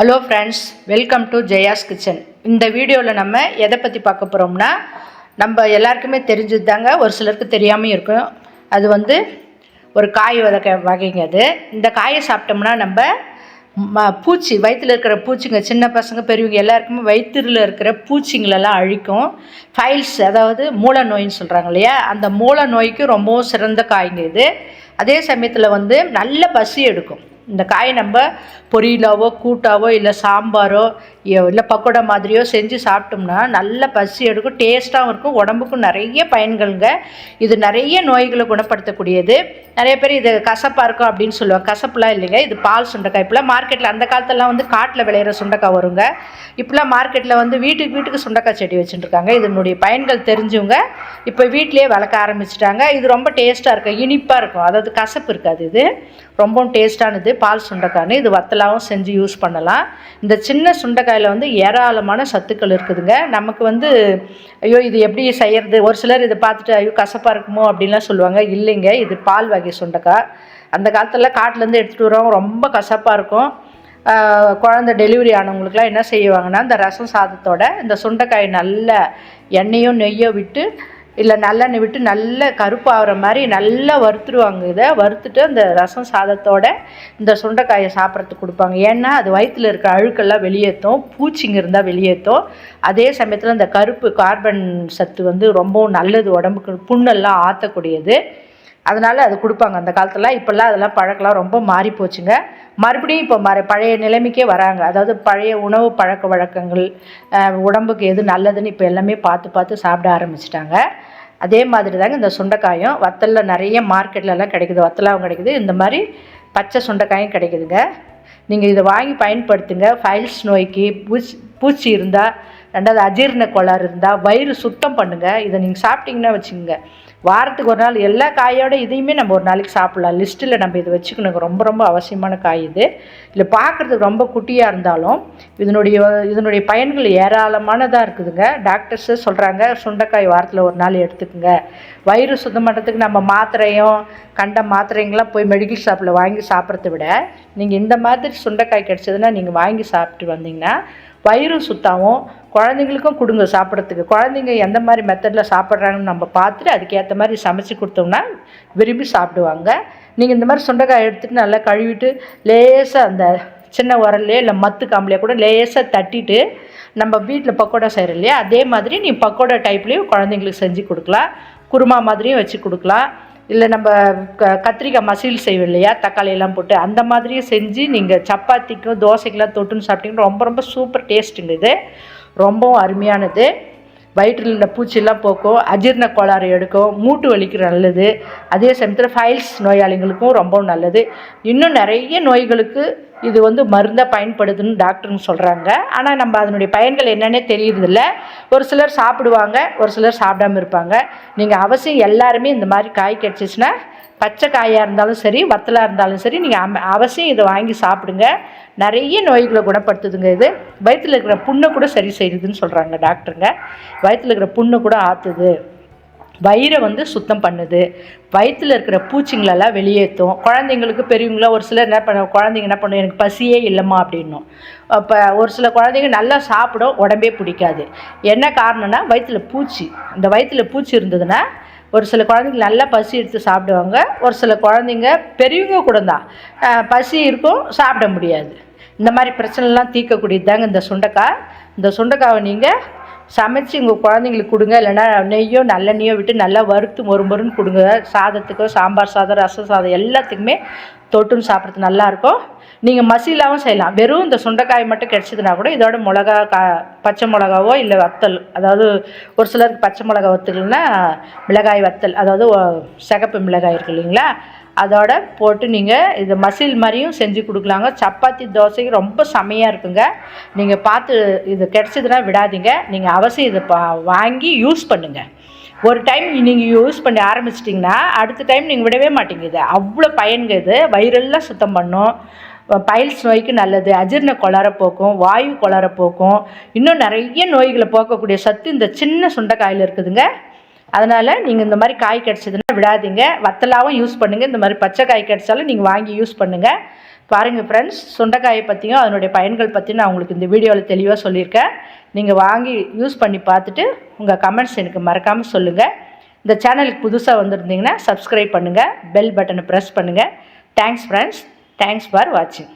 Hello friends welcome to Jaya's kitchen இந்த வீடியோவில் நம்ம எதை பற்றி பார்க்க போகிறோம்னா நம்ம எல்லாருக்குமே தெரிஞ்சது தாங்க ஒரு சிலருக்கு தெரியாமல் இருக்கும். அது வந்து ஒரு காய் வகை வகைங்க அது. இந்த காயை சாப்பிட்டோம்னா நம்ம ம பூச்சி வயிற்றில் இருக்கிற பூச்சிங்க சின்ன பசங்க பெரியவங்க எல்லாருக்குமே வயிற்றில் இருக்கிற பூச்சிங்களெல்லாம் அழிக்கும். ஃபைல்ஸ் அதாவது மூல நோயின்னு சொல்கிறாங்க இல்லையா? அந்த மூல நோய்க்கு ரொம்பவும் சிறந்த காய்ங்க இது. அதே சமயத்தில் வந்து நல்ல பசி எடுக்கும். இந்த காயை நம்ம பொரியலாவோ கூட்டாவோ இல்லை சாம்பாரோ இல்லை பக்கோடா மாதிரியோ செஞ்சு சாப்பிட்டோம்னா நல்ல பசி எடுக்கும் டேஸ்ட்டாகவும் இருக்கும் உடம்புக்கும் நிறைய பயன்களுங்க. இது நிறைய நோய்களை குணப்படுத்தக்கூடியது. நிறைய பேர் இது கசப்பாக இருக்கும் அப்படின்னு சொல்லுவாங்க. கசப்புலாம் இல்லைங்க. இது பால் சுண்டைக்காய். இப்போலாம் மார்க்கெட்டில் அந்த காலத்தெல்லாம் வந்து காட்டில் விளையிற சுண்டைக்காய் வருங்க. இப்போலாம் மார்க்கெட்டில் வந்து வீட்டுக்கு வீட்டுக்கு சுண்டைக்காய் செடி வச்சுட்டுருக்காங்க. இதனுடைய பயன்கள் தெரிஞ்சவங்க இப்போ வீட்டிலேயே வளர்க்க ஆரம்பிச்சிட்டாங்க. இது ரொம்ப டேஸ்ட்டாக இருக்கும். இனிப்பாக இருக்கும். அதாவது கசப்பு இருக்காது இது. ரொம்பவும் டேஸ்ட்டானது. பால் சுண்டைக்காய்னு. இது வத்தலாகவும் செஞ்சு யூஸ் பண்ணலாம். இந்த சின்ன சுண்டைக்காயில் வந்து ஏராளமான சத்துக்கள் இருக்குதுங்க. நமக்கு வந்து ஐயோ இது எப்படி செய்யறது? ஒரு சிலர் இதை பார்த்துட்டு ஐயோ கசப்பாக இருக்குமோ? அப்படின்லாம் சொல்லுவாங்க. இல்லைங்க. இது பால் வகை சுண்டைக்காய். அந்த காலத்தில் காட்டிலேருந்து எடுத்துகிட்டு வரவங்க ரொம்ப கசப்பாக இருக்கும். குழந்த டெலிவரி ஆனவங்களுக்குலாம் என்ன செய்வாங்கன்னா இந்த ரசம் சாதத்தோட இந்த சுண்டைக்காய் நல்ல எண்ணெயும் நெய்யோ விட்டு இல்லை நல்லெண்ணெய் விட்டு நல்ல கருப்பாகிற மாதிரி நல்லா வறுத்துருவாங்க இதை. வறுத்துட்டு அந்த ரசம் சாதத்தோட இந்த சுண்டைக்காயை சாப்பிட்றதுக்கு கொடுப்பாங்க. ஏன்னா அது வயிற்றில் இருக்கிற அழுக்கெல்லாம் வெளியேற்றும். பூச்சிங்க இருந்தால் வெளியேற்றும். அதே சமயத்தில் அந்த கருப்பு கார்பன் சத்து வந்து ரொம்பவும் நல்லது உடம்புக்கு. புண்ணெல்லாம் ஆற்றக்கூடியது. அதனால் அது கொடுப்பாங்க. அந்த காலத்தில் இப்போல்லாம் அதெல்லாம் பழக்கலாம் ரொம்ப மாறி போச்சுங்க மறுபடியும் இப்போ மற பழைய நிலைமைக்கே வராங்க. அதாவது பழைய உணவு பழக்க வழக்கங்கள் உடம்புக்கு எது நல்லதுன்னு இப்போ எல்லாமே பார்த்து பார்த்து சாப்பிட ஆரம்பிச்சிட்டாங்க. அதே மாதிரி தாங்க இந்த சுண்டைக்காயும் வத்தலில் நிறைய மார்க்கெட்லலாம் கிடைக்குது. வத்தலாவும் கிடைக்குது. இந்த மாதிரி பச்சை சுண்டைக்காயும் கிடைக்குதுங்க. நீங்கள் இதை வாங்கி பயன்படுத்துங்க. ஃபைல்ஸ் நோய்க்கு பூச்சி பூச்சி இருந்தால் ரெண்டாவது அஜீர்ண கோளாறு இருந்தால் வயிறு சுத்தம் பண்ணுங்கள் இதை நீங்கள் சாப்பிட்டீங்கன்னா வச்சுக்கோங்க. வாரத்துக்கு ஒரு நாள் எல்லா காயோட இதையுமே நம்ம ஒரு நாளைக்கு சாப்பிட்லாம். லிஸ்ட்டில் நம்ம இதை வச்சுக்கணுங்க. ரொம்ப ரொம்ப அவசியமான காய் இது. இல்லை பார்க்குறதுக்கு ரொம்ப குட்டியாக இருந்தாலும் இதனுடைய இதனுடைய பயன்கள் ஏராளமானதாக இருக்குதுங்க. டாக்டர்ஸு சொல்கிறாங்க சுண்டைக்காய் வாரத்தில் ஒரு நாள் எடுத்துக்கோங்க. வயிறு சுத்தம் பண்ணுறதுக்கு நம்ம மாத்திரையும் கண்ட மாத்திரைங்களாம் போய் மெடிக்கல் ஷாப்பில் வாங்கி சாப்பிட்றத விட நீங்கள் இந்த மாதிரி சுண்டைக்காய் கிடச்சதுன்னா நீங்கள் வாங்கி சாப்பிட்டு வந்தீங்கன்னா வயிறு சுத்தாவும் குழந்தைங்களுக்கும் கொடுங்க சாப்பிட்றதுக்கு. குழந்தைங்க எந்த மாதிரி மெத்தடில் சாப்பிட்றாங்கன்னு நம்ம பார்த்துட்டு அதுக்கேற்ற மாதிரி சமைச்சு கொடுத்தோம்னா விரும்பி சாப்பிடுவாங்க. நீங்கள் இந்த மாதிரி சுண்டைக்காய் எடுத்துகிட்டு நல்லா கழுவிட்டு லேசாக அந்த சின்ன உரல்லையோ இல்லை மத்து காம்பலையோ கூட லேசாக தட்டிட்டு நம்ம வீட்டில் பக்கோடா செய்கிறோம் இல்லையா? அதே மாதிரி நீ பக்கோடா டைப்லேயும் குழந்தைங்களுக்கு செஞ்சு கொடுக்கலாம். குருமா மாதிரியும் வச்சு கொடுக்கலாம். இல்லை நம்ம க கத்திரிக்காய் மசில் செய்வோம் இல்லையா? தக்காளியெல்லாம் போட்டு அந்த மாதிரியும் செஞ்சு நீங்கள் சப்பாத்திக்கும் தோசைக்கெல்லாம் தொட்டுன்னு சாப்பிட்டீங்கன்னா ரொம்ப ரொம்ப சூப்பர் டேஸ்ட்டுங்க இது. ரொம்பவும் அருமையானது. வயிற்றில் உள்ள பூச்சியெல்லாம் போக்கும் அஜீரண கோளாறு எடுக்கும் மூட்டு வலிக்கு நல்லது. அதே சமயத்தில் ஃபைல்ஸ் நோயாளிகளுக்கும் ரொம்பவும் நல்லது. இன்னும் நிறைய நோய்களுக்கு இது வந்து மருந்தாக பயன்படுதுன்னு டாக்டருங்க சொல்கிறாங்க ஆனால் நம்ம அதனுடைய பயன்கள் என்னன்னே தெரியுறதில்ல. ஒரு சிலர் சாப்பிடுவாங்க ஒரு சிலர் சாப்பிடாம இருப்பாங்க. நீங்கள் அவசியம் எல்லாருமே இந்த மாதிரி காய் கிடச்சிச்சின்னா பச்சை காயாக இருந்தாலும் சரி வத்தலாக இருந்தாலும் சரி நீங்கள் அம அவசியம் இதை வாங்கி சாப்பிடுங்க. நிறைய நோய்களை குணப்படுத்துதுங்க இது. வயிற்றில் இருக்கிற புண்ணை கூட சரி செய்யுதுன்னு சொல்கிறாங்க டாக்டருங்க. வயிற்றில் இருக்கிற புண்ணை கூட ஆற்றுது வயிறை வந்து சுத்தம் பண்ணுது. வயிற்றில் இருக்கிற பூச்சிங்களெல்லாம் வெளியேற்றும். குழந்தைங்களுக்கு பெரியவங்களாம் ஒரு சிலர் என்ன பண்ண குழந்தைங்க என்ன பண்ணும் எனக்கு பசியே இல்லைம்மா அப்படின்னும். அப்போ ஒரு சில குழந்தைங்க நல்லா சாப்பிடும் உடம்பே பிடிக்காது. என்ன காரணம்னா வயிற்றில் பூச்சி. அந்த வயிற்றில் பூச்சி இருந்ததுன்னா ஒரு சில குழந்தைங்க நல்லா பசி எடுத்து சாப்பிடுவாங்க. ஒரு சில குழந்தைங்க பெரியவங்க கூட தான் பசி இருக்கும் சாப்பிட முடியாது. இந்த மாதிரி பிரச்சனைலாம் தீர்க்கக்கூடியது தாங்க இந்த சுண்டைக்காய். இந்த சுண்டைக்காவை நீங்கள் சமைச்சு உங்கள் குழந்தைங்களுக்கு கொடுங்க. இல்லைனா நெய்யோ நல்லெண்ணெயோ விட்டு நல்லா வறுத்து மொறு மொறுன்னு கொடுங்க. சாதத்துக்கோ சாம்பார் சாதம் ரசம் சாதம் எல்லாத்துக்குமே தொட்டுன்னு சாப்பிட்றது நல்லாயிருக்கும். நீங்கள் மசிலாவும் செய்யலாம். வெறும் இந்த சுண்டைக்காய் மட்டும் கிடச்சிதுன்னா கூட இதோட மிளகா கா பச்சை மிளகாவோ இல்லை வத்தல். அதாவது ஒரு சிலருக்கு பச்சை மிளகா வத்தல்னா மிளகாய் வத்தல். அதாவது சிகப்பு மிளகாய் இருக்கு இல்லைங்களா? அதோட போட்டு நீங்கள் இது மசில் மாதிரியும் செஞ்சு கொடுக்கலாங்க. சப்பாத்தி தோசைக்கு ரொம்ப செமையாக இருக்குங்க. நீங்கள் பார்த்து இது கிடச்சிதுன்னா விடாதீங்க. நீங்கள் அவசியம் இதை பா வாங்கி யூஸ் பண்ணுங்கள் ஒரு டைம் நீங்கள் யூஸ் பண்ணி ஆரம்பிச்சிட்டிங்கன்னா அடுத்த டைம் நீங்கள் விடவே மாட்டேங்குது அவ்வளோ பயன்க இது. வயிறெல்லாம் சுத்தம் பண்ணும். பைல்ஸ் நோய்க்கு நல்லது. அஜீரண கொளார போக்கும். வாயு கொளார போக்கும். இன்னும் நிறைய நோய்களை போக்கக்கூடிய சத்து இந்த சின்ன சுண்டைக்காயில் இருக்குதுங்க. அதனால் நீங்கள் இந்த மாதிரி காய் கிடச்சதுன்னா விடாதீங்க. வத்தலாவும் யூஸ் பண்ணுங்கள் இந்த மாதிரி பச்சை காய் கிடச்சாலும் நீங்கள் வாங்கி யூஸ் பண்ணுங்கள் பாருங்கள் ஃப்ரெண்ட்ஸ் சுண்டைக்காயை பற்றியும் அதனுடைய பயன்கள் பற்றி நான் உங்களுக்கு இந்த வீடியோவில் தெளிவாக சொல்லியிருக்கேன். நீங்கள் வாங்கி யூஸ் பண்ணி பார்த்துட்டு உங்கள் கமெண்ட்ஸ் எனக்கு மறக்காமல் சொல்லுங்கள் இந்த சேனலுக்கு புதுசாக வந்திருந்தீங்கன்னா சப்ஸ்கிரைப் பண்ணுங்கள் பெல் பட்டனை ப்ரெஸ் பண்ணுங்கள் தேங்க்ஸ் ஃப்ரெண்ட்ஸ் தேங்க்ஸ் ஃபார் வாட்சிங்